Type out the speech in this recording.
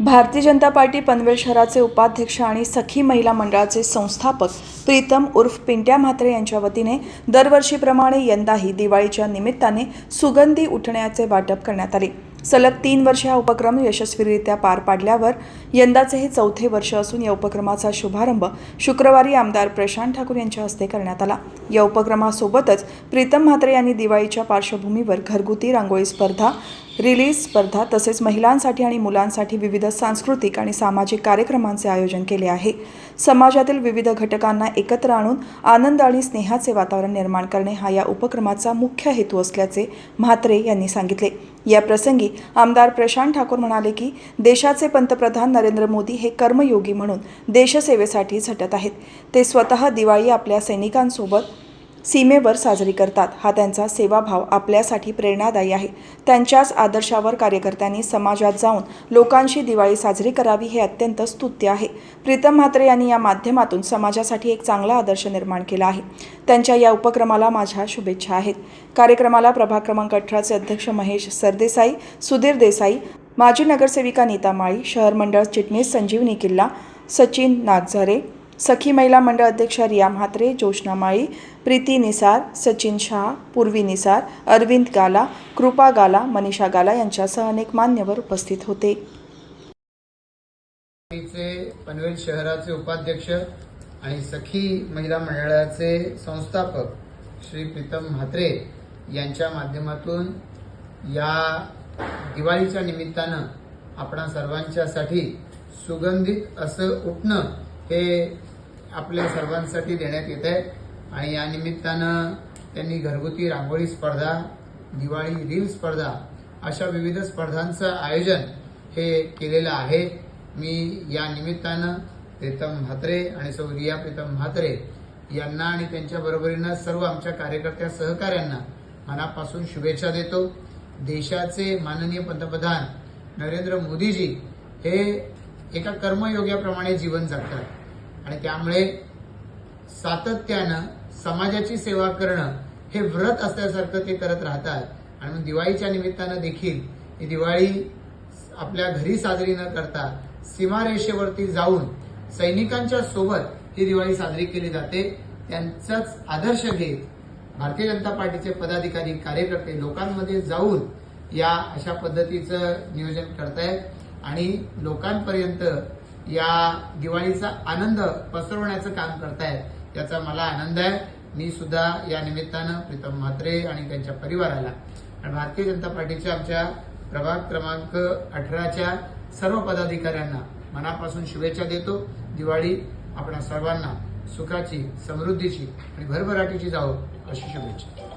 Bharatiya Janata party Panvel शहराचे उपाध्यक्ष आणि सखी महिला मंडळाचे संस्थापक प्रीतम उर्फ पिंट्या म्हात्रे यांच्या वतीने दरवर्षीप्रमाणे यंदाही दिवाळीच्या निमित्ताने सुगंधी उठण्याचे वाटप करण्यात आले. सलग तीन वर्षे हा उपक्रम यशस्वीरित्या पार पाडल्यावर यंदाचे हे चौथे वर्ष असून या उपक्रमाचा शुभारंभ शुक्रवारी आमदार प्रशांत ठाकूर यांच्या हस्ते करण्यात आला. या उपक्रमासोबतच प्रीतम म्हात्रे यांनी दिवाळीच्या पार्श्वभूमीवर घरगुती रांगोळी स्पर्धा रिलीज स्पर्धा तसेच महिलांसाठी आणि मुलांसाठी विविध सांस्कृतिक आणि सामाजिक कार्यक्रमांचे आयोजन केले आहे. समाजातील विविध घटकांना एकत्र आणून आनंद आणि स्नेहाचे वातावरण निर्माण करणे हा या उपक्रमाचा मुख्य हेतू असल्याचे म्हात्रे यांनी सांगितले. या प्रसंगी आमदार प्रशांत ठाकूर म्हणाले की देशाचे पंतप्रधान नरेंद्र मोदी हे कर्मयोगी म्हणून देशसेवेसाठी झटत आहेत. ते स्वतः दिवाळी आपल्या सैनिकांसोबत सीमेवर साजरी करतात. हा त्यांचा सेवाभाव आपल्यासाठी प्रेरणादायी आहे. त्यांच्याच आदर्शावर कार्यकर्त्यांनी समाजात जाऊन लोकांशी दिवाळी साजरी करावी हे अत्यंत स्तुत्य आहे. प्रीतम म्हात्रे यांनी या माध्यमातून समाजासाठी एक चांगला आदर्श निर्माण केला आहे. त्यांच्या या उपक्रमाला माझ्या शुभेच्छा आहेत. कार्यक्रमाला प्रभाग क्रमांक अठराचे अध्यक्ष महेश सरदेसाई सुधीर देसाई माजी नगरसेविका नीता माळी शहर मंडळ चिटणीस संजीवनी किल्ला सचिन नागझरे सखी महिला मंडळ अध्यक्ष रिया म्हात्रे जोशना माळी प्रीती निसार सचिन शहा पूर्वी निसार अरविंद गाला कृपा गाला मनीषा गाला यांच्यासह अनेक मान्यवर उपस्थित होते. पनवेल शहराचे उपाध्यक्ष आणि सखी महिला मंडळाचे संस्थापक श्री प्रीतम म्हात्रे यांच्या माध्यमातून या दिवाळीच्या निमित्तानं आपणा सर्वांच्यासाठी सुगंधित असं उठणं हे आपल्या सर्वांसाठी देण्यात येत आहे. आणि या निमित्तानं त्यांनी घरगुती रांगोळी स्पर्धा दिवाळी रील स्पर्धा अशा विविध स्पर्धांचं आयोजन हे केलेलं आहे. मी या निमित्तानं प्रीतम म्हात्रे आणि सौ रिया प्रीतम म्हात्रे यांना आणि त्यांच्या बरोबरीनं सर्व आमच्या कार्यकर्त्या सहकाऱ्यांना मनापासून शुभेच्छा देतो. देशाचे माननीय पंतप्रधान नरेंद्र मोदीजी हे एका कर्मयोग्याप्रमाणे जीवन जगतात. आणि त्यामुळे सातत्यानं समाजाची सेवा करणं हे व्रत असल्यासारखं ते करत राहतात. आणि दिवाळीच्या निमित्तानं देखील ही दिवाळी आपल्या घरी साजरी न करता सीमारेषेवरती जाऊन सैनिकांच्या सोबत ही दिवाळी साजरी केली जाते. त्यांचाच आदर्श घेत भारतीय जनता पार्टीचे पदाधिकारी कार्यकर्ते लोकांमध्ये जाऊन या अशा पद्धतीचं नियोजन करतायत. आणि लोकांपर्यंत या दिवाळीचा आनंद पसरवण्याचं काम करतायत याचा मला आनंद आहे. मी सुद्धा या निमित्तानं प्रीतम म्हात्रे आणि त्यांच्या परिवाराला आणि भारतीय जनता पार्टीच्या आमच्या प्रभाग क्रमांक अठराच्या सर्व पदाधिकाऱ्यांना मनापासून शुभेच्छा देतो. दिवाळी आपण सर्वांना सुखाची समृद्धीची आणि भरभराटीची जावो अशी शुभेच्छा.